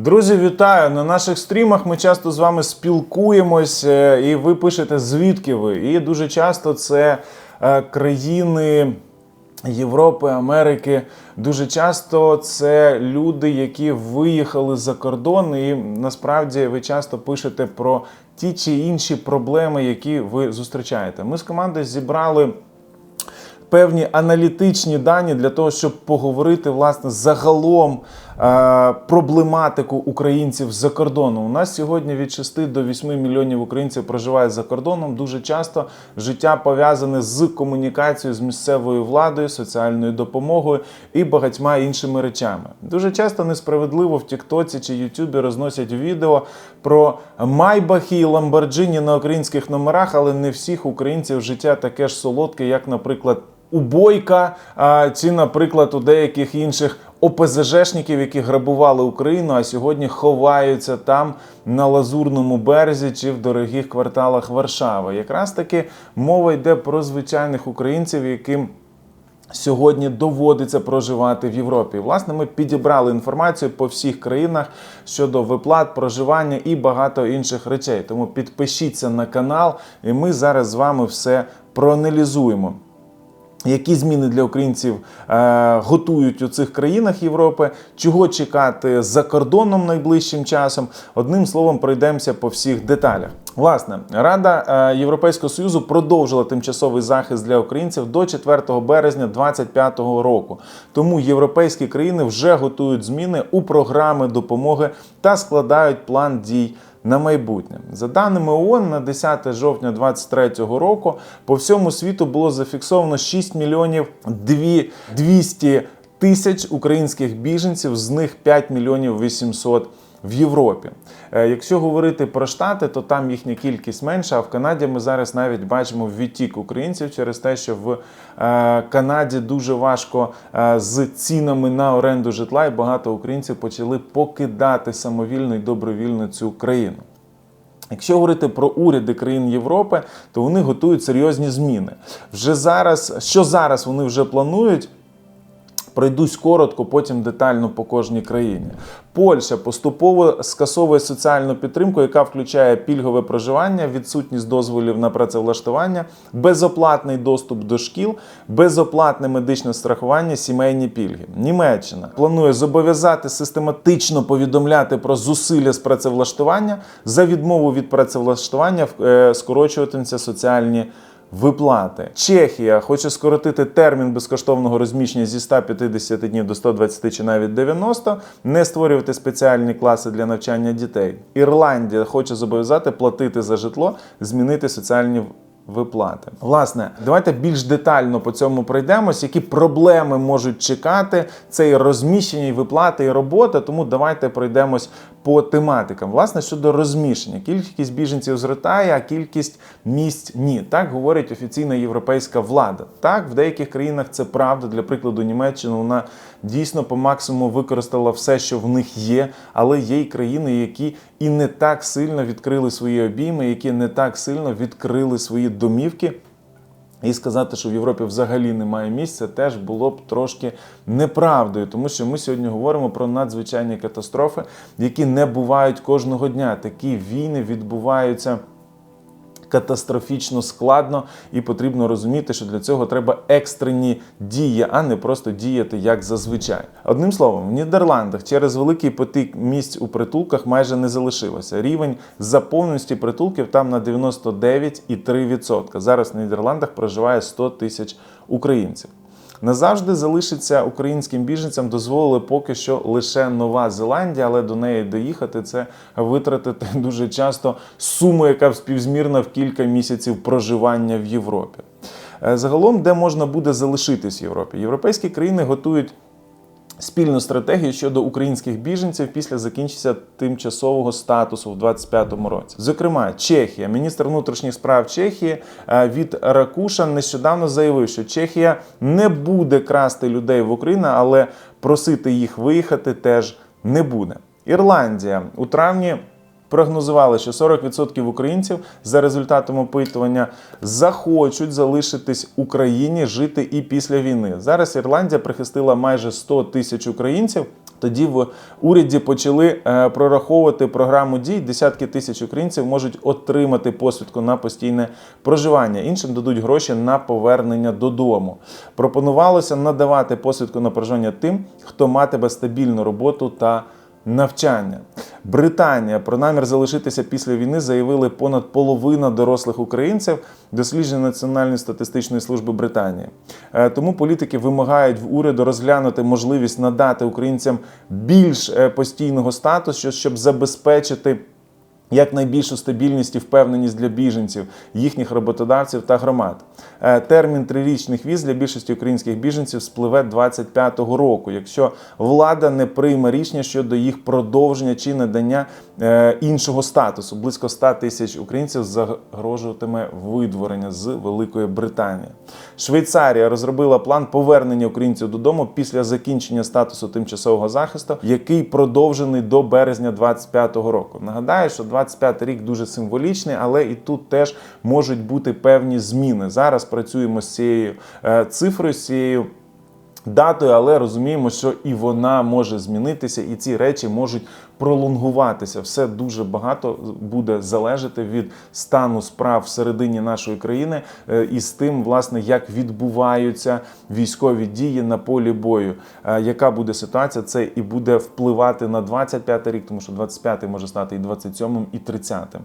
Друзі, вітаю! На наших стрімах ми часто з вами спілкуємось, е, і ви пишете, звідки ви. І дуже часто це е, країни Європи, Америки. Дуже часто це люди, які виїхали за кордон, і насправді ви часто пишете про ті чи інші проблеми, які ви зустрічаєте. Ми з командою зібрали певні аналітичні дані для того, щоб поговорити власне загалом проблематику українців за кордоном. У нас сьогодні від 6 до 8 мільйонів українців проживає за кордоном. Дуже часто життя пов'язане з комунікацією з місцевою владою, соціальною допомогою і багатьма іншими речами. Дуже часто несправедливо в Тіктоці чи Ютубі розносять відео про майбахи і ламборджині на українських номерах, але не всіх українців життя таке ж солодке, як, наприклад, у Бойка чи, наприклад, у деяких інших ОПЗЖшників, які грабували Україну, а сьогодні ховаються там на лазурному березі чи в дорогих кварталах Варшави. Якраз таки мова йде про звичайних українців, яким Сьогодні доводиться проживати в Європі. Власне, ми підібрали інформацію по всіх країнах щодо виплат, проживання і багато інших речей. Тому підпишіться на канал, і ми зараз з вами все проаналізуємо. Які зміни для українців е, готують у цих країнах Європи? Чого чекати за кордоном найближчим часом? Одним словом, пройдемося по всіх деталях. Власне, Рада е, Європейського союзу продовжила тимчасовий захист для українців до 4 березня 2025 року. Тому європейські країни вже готують зміни у програми допомоги та складають план дій на майбутнє. За даними ООН, на 10 жовтня 2023 року по всьому світу було зафіксовано 6 мільйонів 200 тисяч українських біженців, з них 5 мільйонів 800 в Європі. Е, Якщо говорити про штати, то там їхня кількість менша. А в Канаді ми зараз навіть бачимо відтік українців через те, що в е, Канаді дуже важко е, з цінами на оренду житла, і багато українців почали покидати самовільно і добровільно цю країну. Якщо говорити про уряди країн Європи, то вони готують серйозні зміни. Вже зараз, що зараз вони вже планують? Пройдусь коротко, потім детально по кожній країні. Польща поступово скасовує соціальну підтримку, яка включає пільгове проживання, відсутність дозволів на працевлаштування, безоплатний доступ до шкіл, безоплатне медичне страхування, сімейні пільги. Німеччина планує зобов'язати систематично повідомляти про зусилля з працевлаштування за відмову від працевлаштування е, скорочуватимуться соціальні. Виплати Чехія хоче скоротити термін безкоштовного розміщення зі 150 днів до 120 чи навіть 90, не створювати спеціальні класи для навчання дітей. Ірландія хоче зобов'язати платити за житло, змінити соціальні виплати. Власне, давайте більш детально по цьому пройдемось, які проблеми можуть чекати це і розміщення, і виплати, і робота. Тому давайте пройдемось по тематикам. Власне, щодо розміщення, кількість біженців зростає, а кількість місць ні. Так говорить офіційна європейська влада. Так, в деяких країнах це правда. Для прикладу, Німеччина вона дійсно по максимуму використала все, що в них є, але є й країни, які і не так сильно відкрили свої обійми, які не так сильно відкрили свої домівки. І сказати, що в Європі взагалі немає місця, теж було б трошки неправдою, тому що ми сьогодні говоримо про надзвичайні катастрофи, які не бувають кожного дня. Такі війни відбуваються. Катастрофічно складно, і потрібно розуміти, що для цього треба екстрені дії, а не просто діяти як зазвичай. Одним словом, в Нідерландах через великий потік місць у притулках майже не залишилося. Рівень заповненості притулків там на 99,3%. Зараз в Нідерландах проживає 100 тисяч українців. Назавжди залишиться українським біженцям дозволили поки що лише Нова Зеландія, але до неї доїхати це витратити дуже часто суму, яка співзмірна в кілька місяців проживання в Європі. Е, Загалом, де можна буде залишитись в Європі? Європейські країни готують спільну стратегію щодо українських біженців після закінчення тимчасового статусу в 2025 році. Зокрема, Чехія, міністр внутрішніх справ Чехії е, від Ракуша нещодавно заявив, що Чехія не буде красти людей в Україну, але просити їх виїхати теж не буде. Ірландія у травні. Прогнозували, що 40% українців за результатом опитування захочуть залишитись в Україні жити і після війни. Зараз Ірландія прихистила майже 100 тисяч українців. Тоді в уряді почали е, прораховувати програму дій. Десятки тисяч українців можуть отримати посвідку на постійне проживання. Іншим дадуть гроші на повернення додому. Пропонувалося надавати посвідку на проживання тим, хто матиме стабільну роботу та навчання. Британія про намір залишитися після війни заявили понад половина дорослих українців. Дослідження Національної статистичної служби Британії. Е, Тому політики вимагають в уряду розглянути можливість надати українцям більш е, постійного статусу, щоб забезпечити як найбільшу стабільність і впевненість для біженців, їхніх роботодавців та громад. Е, Термін трирічних віз для більшості українських біженців спливе 25-го року, якщо влада не прийме рішення щодо їх продовження чи надання е, іншого статусу. Близько 100 тисяч українців загрожуватиме видворення з Великої Британії. Швейцарія розробила план повернення українців додому після закінчення статусу тимчасового захисту, який продовжений до березня 25-го року. Нагадаю, що 25 рік дуже символічний, але і тут теж можуть бути певні зміни. Зараз працюємо з цією е, цифрою, з цією. Датою, але розуміємо, що і вона може змінитися, і ці речі можуть пролонгуватися. Все дуже багато буде залежати від стану справ всередині нашої країни е, і з тим, власне, як відбуваються військові дії на полі бою. Е, Яка буде ситуація? Це і буде впливати на 25 рік, тому що 25 може стати і 27, і 30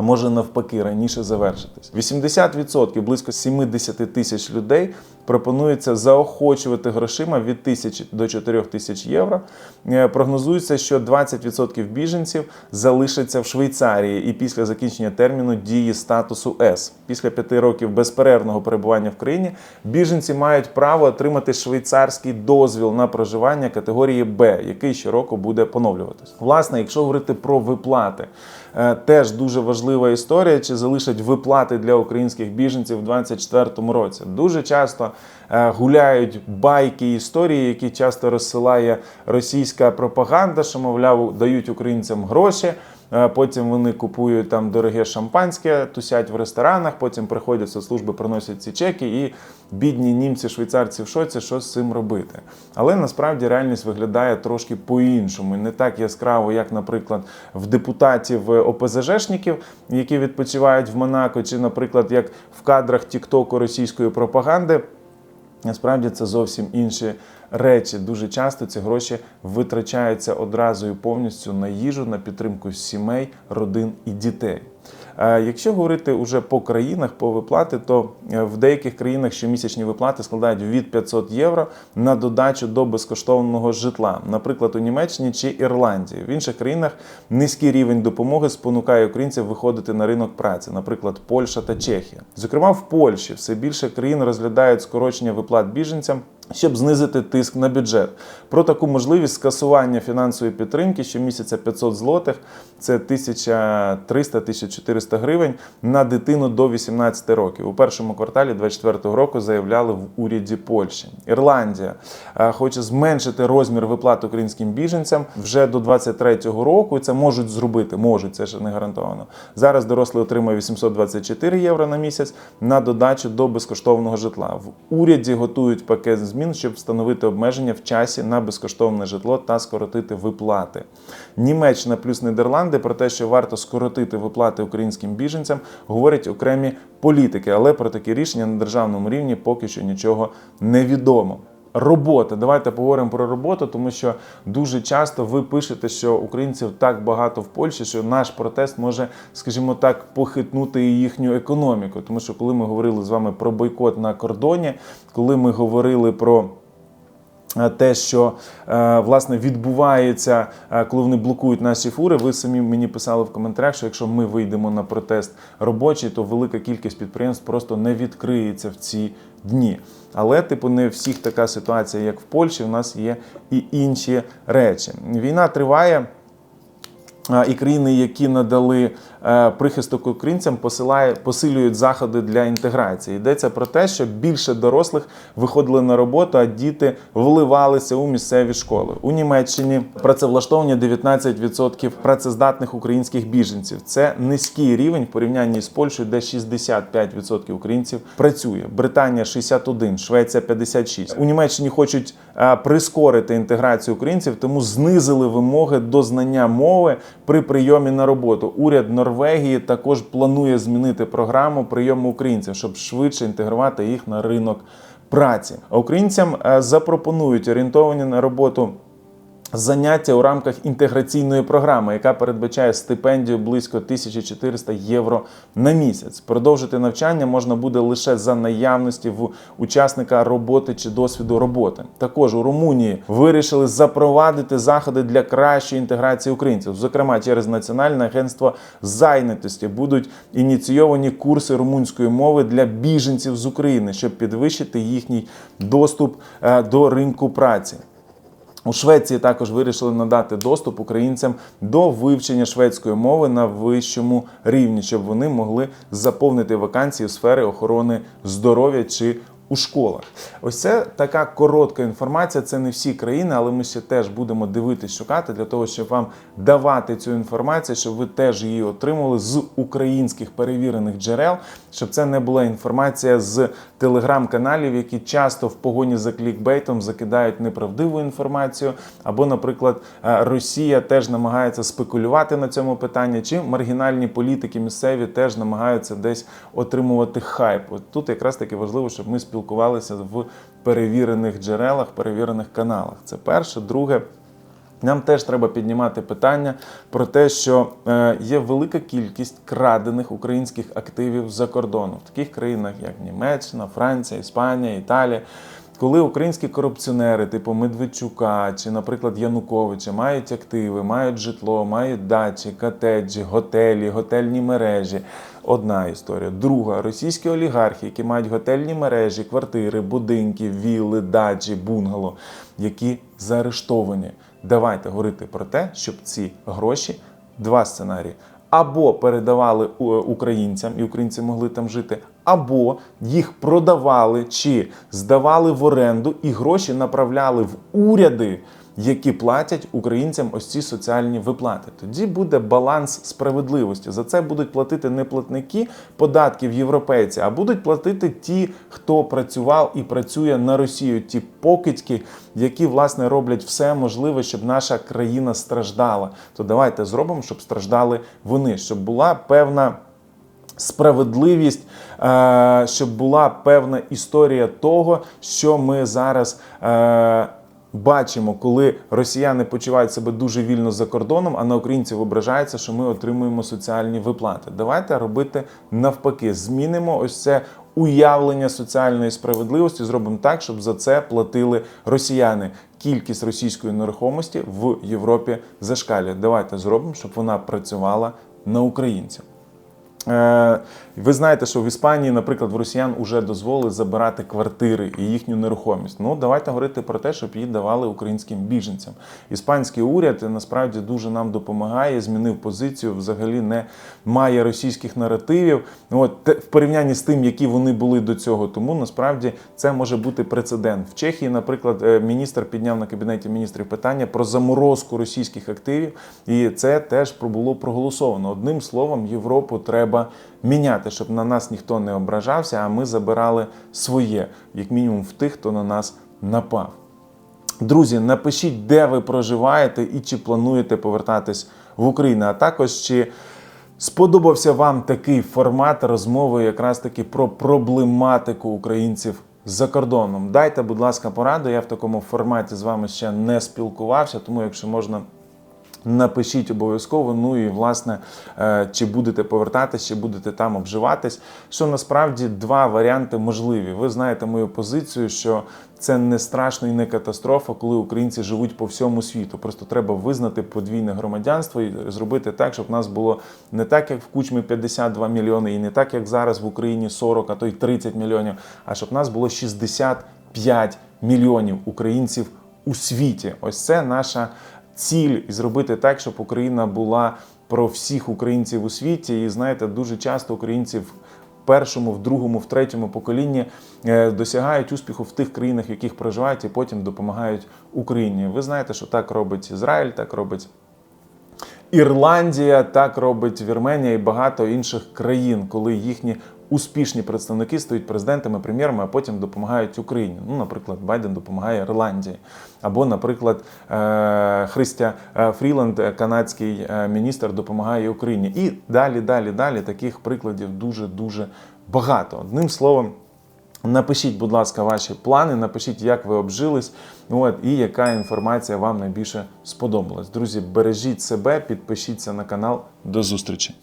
а може навпаки раніше завершитись. 80%, близько 70 тисяч людей пропонується заохочувати грошима від 1000 до 4 тисяч євро. Е, Прогнозується, що 20% біженців залишаться в Швейцарії і після закінчення терміну дії статусу С. Після п'яти років безперервного перебування в країні біженці мають право отримати швейцарський дозвіл на проживання категорії Б, який щороку буде поновлюватись. Власне, якщо говорити про виплати. Е, Теж дуже важлива історія, чи залишать виплати для українських біженців у 2024 році. Дуже часто гуляють байки історії, які часто розсилає російська пропаганда, що мовляв дають українцям гроші. е, Потім вони купують там дороге шампанське, тусять в ресторанах, потім приходять в соцслужби, приносять ці чеки, і бідні німці, швейцарці в шоці, що з цим робити. Але насправді реальність виглядає трошки по-іншому, не так яскраво, як, наприклад, в депутатів е, ОПЗЖшників, які відпочивають в Монако, чи, наприклад, як в кадрах Тіктоку російської пропаганди. Насправді це зовсім інші речі. Дуже часто ці гроші витрачаються одразу і повністю на їжу, на підтримку сімей, родин і дітей. Е, Якщо говорити уже по країнах, по виплати, то е, в деяких країнах щомісячні виплати складають від 500 євро на додачу до безкоштовного житла, наприклад, у Німеччині чи Ірландії. В інших країнах низький рівень допомоги спонукає українців виходити на ринок праці, наприклад, Польща та Чехія. Зокрема, в Польщі все більше країн розглядають скорочення виплат біженцям. Щоб знизити тиск на бюджет, про таку можливість скасування фінансової підтримки щомісяця 500 злотих, це 1300-1400 гривень на дитину до 18 років. У першому кварталі 2024 року заявляли в уряді Польщі. Ірландія е, хоче зменшити розмір виплат українським біженцям вже до 2023 року. Це можуть зробити, можуть це ж не гарантовано. Зараз дорослий отримує 824 євро на місяць на додачу до безкоштовного житла. В уряді готують пакет змін, щоб встановити обмеження в часі на безкоштовне житло та скоротити виплати. Німеччина плюс Нідерланди про те, що варто скоротити виплати українським біженцям, говорять окремі політики, але про такі рішення на державному рівні поки що нічого не відомо. Робота, давайте поговоримо про роботу, тому що дуже часто ви пишете, що українців так багато в Польщі, що наш протест може, скажімо так, похитнути їхню економіку. Тому що коли ми говорили з вами про бойкот на кордоні, коли ми говорили про те, що е, власне відбувається, е, коли вони блокують наші фури. Ви самі мені писали в коментарях, що якщо ми вийдемо на протест робочий, то велика кількість підприємств просто не відкриється в ці дні. Але, типу, не всіх така ситуація, як в Польщі. У нас є і інші речі. Війна триває. і країни, які надали е, прихисток українцям, посилає, посилюють заходи для інтеграції. Йдеться про те, що більше дорослих виходили на роботу, а діти вливалися у місцеві школи. У Німеччині працевлаштовані 19% працездатних українських біженців. Це низький рівень в порівнянні з Польщею, де 65% українців працює. Британія 61, Швеція 56. У Німеччині хочуть е, прискорити інтеграцію українців, тому знизили вимоги до знання мови при прийомі на роботу. Уряд Норвегії також планує змінити програму прийому українців, щоб швидше інтегрувати їх на ринок праці. Українцям е, запропонують орієнтовані на роботу. Заняття у рамках інтеграційної програми, яка передбачає стипендію близько 1400 євро на місяць. Продовжити навчання можна буде лише за наявності в учасника роботи чи досвіду роботи. Також у Румунії вирішили запровадити заходи для кращої інтеграції українців. Зокрема, через Національне агентство зайнятості будуть ініційовані курси румунської мови для біженців з України, щоб підвищити їхній доступ е, до ринку праці. У Швеції також вирішили надати доступ українцям до вивчення шведської мови на вищому рівні, щоб вони могли заповнити вакансії у сфері охорони здоров'я чи у школах. Ось це така коротка інформація. Це не всі країни, але ми ще теж будемо дивитись, шукати для того, щоб вам давати цю інформацію, щоб ви теж її отримали з українських перевірених джерел, щоб це не була інформація з телеграм-каналів, які часто в погоні за клікбейтом закидають неправдиву інформацію, або, наприклад, е, Росія теж намагається спекулювати на цьому питанні, чи маргінальні політики місцеві теж намагаються десь отримувати хайп. От тут якраз таки важливо, щоб ми спілкувалися в перевірених джерелах, перевірених каналах. Це перше, друге. Нам теж треба піднімати питання про те, що е, є велика кількість крадених українських активів за кордону в таких країнах, як Німеччина, Франція, Іспанія, Італія. Коли українські корупціонери, типу Медведчука чи, наприклад, Януковича, мають активи, мають житло, мають дачі, котеджі, готелі, готельні мережі. Одна історія. Друга російські олігархи, які мають готельні мережі, квартири, будинки, вілли, дачі, бунгало, які заарештовані. Давайте говорити про те, щоб ці гроші, два сценарії, або передавали українцям, і українці могли там жити, або їх продавали чи здавали в оренду, і гроші направляли в уряди, які платять українцям ось ці соціальні виплати. Тоді буде баланс справедливості. За це будуть платити не платники податків європейці, а будуть платити ті, хто працював і працює на Росію, ті покидьки, які власне роблять все можливе, щоб наша країна страждала. То давайте зробимо, щоб страждали вони, щоб була певна справедливість, е, щоб була певна історія того, що ми зараз. Бачимо, коли росіяни почувають себе дуже вільно за кордоном, а на українців ображаються, що ми отримуємо соціальні виплати. Давайте робити навпаки, змінимо ось це уявлення соціальної справедливості. Зробимо так, щоб за це платили росіяни. Кількість російської нерухомості в Європі зашкалює. Давайте зробимо, щоб вона працювала на українців. Е, Ви знаєте, що в Іспанії, наприклад, в росіян вже дозволили забирати квартири і їхню нерухомість. Ну давайте говорити про те, щоб її давали українським біженцям. Іспанський уряд насправді дуже нам допомагає, змінив позицію. Взагалі не має російських наративів. От в порівнянні з тим, які вони були до цього. Тому насправді це може бути прецедент. В Чехії, наприклад, е, міністр підняв на кабінеті міністрів питання про заморозку російських активів, і це теж було проголосовано. Одним словом, Європу треба міняти, щоб на нас ніхто не ображався, а ми забирали своє, як мінімум, в тих, хто на нас напав. Друзі, напишіть, де ви проживаєте і чи плануєте повертатись в Україну. А також чи сподобався вам такий формат розмови, якраз таки про проблематику українців за кордоном. Дайте, будь ласка, пораду. Я в такому форматі з вами ще не спілкувався, тому якщо можна. Напишіть обов'язково. Ну і власне, е, чи будете повертатись, чи будете там обживатись. Що насправді два варіанти можливі. Ви знаєте мою позицію, що це не страшно і не катастрофа, коли українці живуть по всьому світу. Просто треба визнати подвійне громадянство і зробити так, щоб нас було не так, як в Кучмі 52 мільйони, і не так, як зараз в Україні 40, а то й 30 мільйонів, а щоб нас було 65 мільйонів українців у світі. Ось це наша ціль і зробити так, щоб Україна була про всіх українців у світі. І знаєте, дуже часто українців першому, в другому, в третьому поколінні е, досягають успіху в тих країнах, в яких проживають, і потім допомагають Україні. Ви знаєте, що так робить Ізраїль, так робить Ірландія, так робить Вірменія і багато інших країн, коли їхні успішні представники стають президентами, прем'єрами, а потім допомагають Україні. Ну, наприклад, Байден допомагає Ірландії, або, наприклад, е, Христя е, Фріланд, е, канадський міністр, допомагає Україні. І далі, далі, далі таких прикладів дуже дуже багато. Одним словом. Напишіть, будь ласка, ваші плани, напишіть, як ви обжились, от, і яка інформація вам найбільше сподобалась. Друзі, бережіть себе, підпишіться на канал. До зустрічі!